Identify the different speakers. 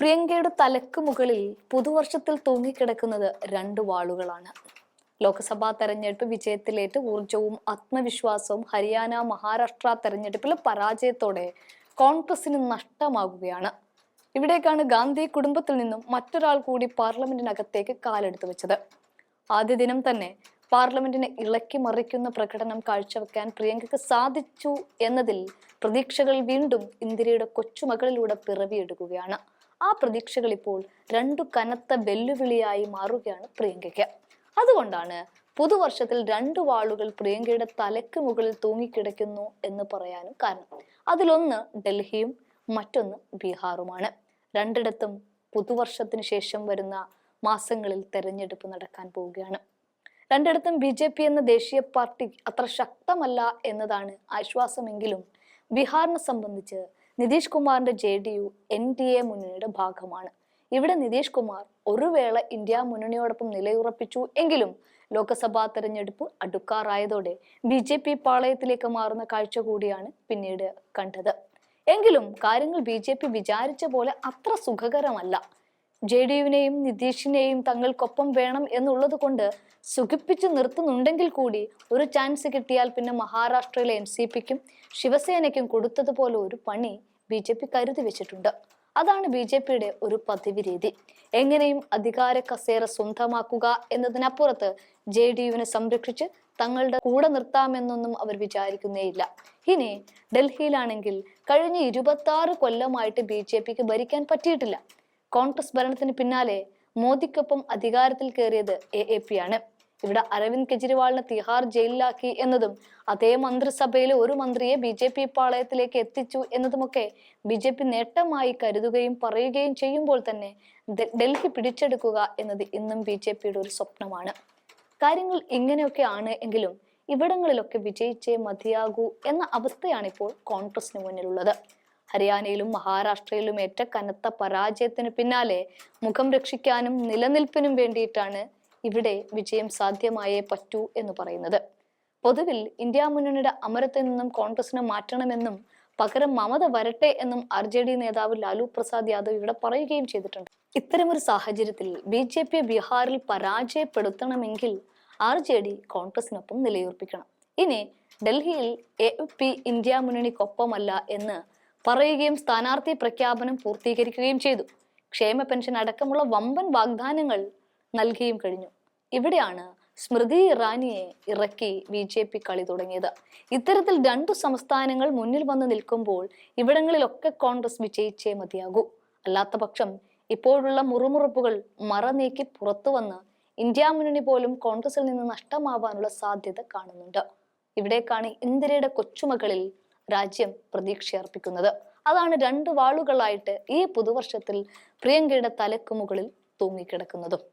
Speaker 1: പ്രിയങ്കയുടെ തലക്ക് മുകളിൽ പുതുവർഷത്തിൽ തൂങ്ങിക്കിടക്കുന്നത് രണ്ട് വാളുകളാണ്. ലോക്സഭാ തെരഞ്ഞെടുപ്പ് വിജയത്തിലേറ്റ് ഊർജവും ആത്മവിശ്വാസവും ഹരിയാന മഹാരാഷ്ട്ര തെരഞ്ഞെടുപ്പിലെ പരാജയത്തോടെ കോൺഗ്രസിന് നഷ്ടമാകുകയാണ്. ഇവിടേക്കാണ് ഗാന്ധി കുടുംബത്തിൽ നിന്നും മറ്റൊരാൾ കൂടി പാർലമെന്റിനകത്തേക്ക് കാലെടുത്തു വെച്ചത്. ആദ്യ ദിനം തന്നെ പാർലമെന്റിനെ ഇളക്കി മറിക്കുന്ന പ്രകടനം കാഴ്ചവെക്കാൻ പ്രിയങ്കയ്ക്ക് സാധിച്ചു എന്നതിൽ പ്രതീക്ഷകൾ വീണ്ടും ഇന്ദിരയുടെ കൊച്ചുമകളിലൂടെ പിറവിയെടുക്കുകയാണ്. ആ പ്രതീക്ഷകൾ ഇപ്പോൾ രണ്ടു കനത്ത വെല്ലുവിളിയായി മാറുകയാണ് പ്രിയങ്കയ്ക്ക്. അതുകൊണ്ടാണ് പുതുവർഷത്തിൽ രണ്ട് വാളുകൾ പ്രിയങ്കയുടെ തലയ്ക്ക് മുകളിൽ തൂങ്ങിക്കിടക്കുന്നു എന്ന് പറയാനും കാരണം. അതിലൊന്ന് ഡൽഹിയും മറ്റൊന്ന് ബീഹാറുമാണ്. രണ്ടിടത്തും പുതുവർഷത്തിന് ശേഷം വരുന്ന മാസങ്ങളിൽ തെരഞ്ഞെടുപ്പ് നടക്കാൻ പോവുകയാണ്. രണ്ടിടത്തും ബി ജെ പി എന്ന ദേശീയ പാർട്ടി അത്ര ശക്തമല്ല എന്നതാണ് ആശ്വാസമെങ്കിലും ബീഹാറിനെ സംബന്ധിച്ച് നിതീഷ് കുമാറിന്റെ J D U N D A മുന്നണിയുടെ ഭാഗമാണ്. ഇവിടെ നിതീഷ് കുമാർ ഒരു വേള ഇന്ത്യ മുന്നണിയോടൊപ്പം നിലയുറപ്പിച്ചു എങ്കിലും ലോക്സഭാ തെരഞ്ഞെടുപ്പ് അടുക്കാറായതോടെ ബി ജെ പി പാളയത്തിലേക്ക് മാറുന്ന കാഴ്ച കൂടിയാണ് പിന്നീട് കണ്ടത്. എങ്കിലും കാര്യങ്ങൾ ബി ജെ പി വിചാരിച്ച പോലെ അത്ര സുഖകരമല്ല. ജെ ഡി യുവിനെയും നിതീഷിനെയും തങ്ങൾക്കൊപ്പം വേണം എന്നുള്ളത് കൊണ്ട് സുഖിപ്പിച്ച് നിർത്തുന്നുണ്ടെങ്കിൽ കൂടി ഒരു ചാൻസ് കിട്ടിയാൽ പിന്നെ മഹാരാഷ്ട്രയിലെ എൻ സി പിക്കും ശിവസേനയ്ക്കും കൊടുത്തതുപോലെ ഒരു പണി ബി ജെ പി കരുതി വെച്ചിട്ടുണ്ട്. അതാണ് ബി ജെ പിയുടെ ഒരു പതിവ് രീതി എങ്ങനെയും അധികാര കസേര സ്വന്തമാക്കുക എന്നതിനപ്പുറത്ത് ജെ ഡി യുവിനെ സംരക്ഷിച്ച് തങ്ങളുടെ കൂടെ നിർത്താമെന്നൊന്നും അവർ വിചാരിക്കുന്നേയില്ല. ഇനി ഡൽഹിയിലാണെങ്കിൽ കഴിഞ്ഞ ഇരുപത്തി ആറ് കൊല്ലമായിട്ട് ബി ജെ പിക്ക് ഭരിക്കാൻ പറ്റിയിട്ടില്ല. കോൺഗ്രസ് ഭരണത്തിന് പിന്നാലെ മോദിക്കൊപ്പം അധികാരത്തിൽ കയറിയത് എ എ പി ആണ്. ഇവിടെ അരവിന്ദ് കെജ്രിവാളിനെ തിഹാർ ജയിലിലാക്കി എന്നതും അതേ മന്ത്രിസഭയിലെ ഒരു മന്ത്രിയെ ബി ജെ പി പാളയത്തിലേക്ക് എത്തിച്ചു എന്നതുമൊക്കെ ബി ജെ പി നേട്ടമായി കരുതുകയും പറയുകയും ചെയ്യുമ്പോൾ തന്നെ ഡൽഹി പിടിച്ചെടുക്കുക എന്നത് ഇന്നും ബി ജെ പിയുടെ ഒരു സ്വപ്നമാണ്. കാര്യങ്ങൾ ഇങ്ങനെയൊക്കെ ആണ് എങ്കിലും ഇവിടങ്ങളിലൊക്കെ വിജയിച്ചേ മതിയാകൂ എന്ന അവസ്ഥയാണ് ഇപ്പോൾ കോൺഗ്രസിന് മുന്നിലുള്ളത്. ഹരിയാനയിലും മഹാരാഷ്ട്രയിലും ഏറ്റ കനത്ത പരാജയത്തിന് പിന്നാലെ മുഖം രക്ഷിക്കാനും നിലനിൽപ്പിനും വേണ്ടിയിട്ടാണ് ഇവിടെ വിജയം സാധ്യമായേ പറ്റൂ എന്ന് പറയുന്നത്. പൊതുവിൽ ഇന്ത്യ മുന്നണിയുടെ അമരത്തിൽ നിന്നും കോൺഗ്രസിനെ മാറ്റണമെന്നും പകരം മമത വരട്ടെ എന്നും ആർ ജെ ഡി നേതാവ് ലാലു പ്രസാദ് യാദവ് ഇവിടെ പറയുകയും ചെയ്തിട്ടുണ്ട്. ഇത്തരമൊരു സാഹചര്യത്തിൽ ബി ജെ പി ബീഹാറിൽ പരാജയപ്പെടുത്തണമെങ്കിൽ ആർ ജെ ഡി കോൺഗ്രസിനൊപ്പം നിലയുറപ്പിക്കണം. ഇനി ഡൽഹിയിൽ എ പി ഇന്ത്യ മുന്നണിക്കൊപ്പമല്ല എന്ന് പറയുകയും സ്ഥാനാർത്ഥി പ്രഖ്യാപനം പൂർത്തീകരിക്കുകയും ചെയ്തു. ക്ഷേമ പെൻഷൻ അടക്കമുള്ള വമ്പൻ വാഗ്ദാനങ്ങൾ നൽകിയും കഴിഞ്ഞു. ഇവിടെയാണ് സ്മൃതി ഇറാനിയെ ഇറക്കി ബി ജെ പി കളി തുടങ്ങിയത്. ഇത്തരത്തിൽ രണ്ടു സംസ്ഥാനങ്ങൾ മുന്നിൽ വന്ന് നിൽക്കുമ്പോൾ ഇവിടങ്ങളിലൊക്കെ കോൺഗ്രസ് വിജയിച്ചേ മതിയാകൂ. അല്ലാത്ത പക്ഷം ഇപ്പോഴുള്ള മുറുമുറുപ്പുകൾ മറനീക്കി പുറത്തു വന്ന് ഇന്ത്യ മുന്നണി പോലും കോൺഗ്രസിൽ നിന്ന് നഷ്ടമാവാനുള്ള സാധ്യത കാണുന്നുണ്ട്. ഇവിടേക്കാണ് ഇന്ദിരയുടെ കൊച്ചുമകളിൽ രാജ്യം പ്രതീക്ഷയർപ്പിക്കുന്നത്. അതാണ് രണ്ട് വാളുകളായിട്ട് ഈ പുതുവർഷത്തിൽ പ്രിയങ്കയുടെ തലക്ക് മുകളിൽ തൂങ്ങിക്കിടക്കുന്നതും.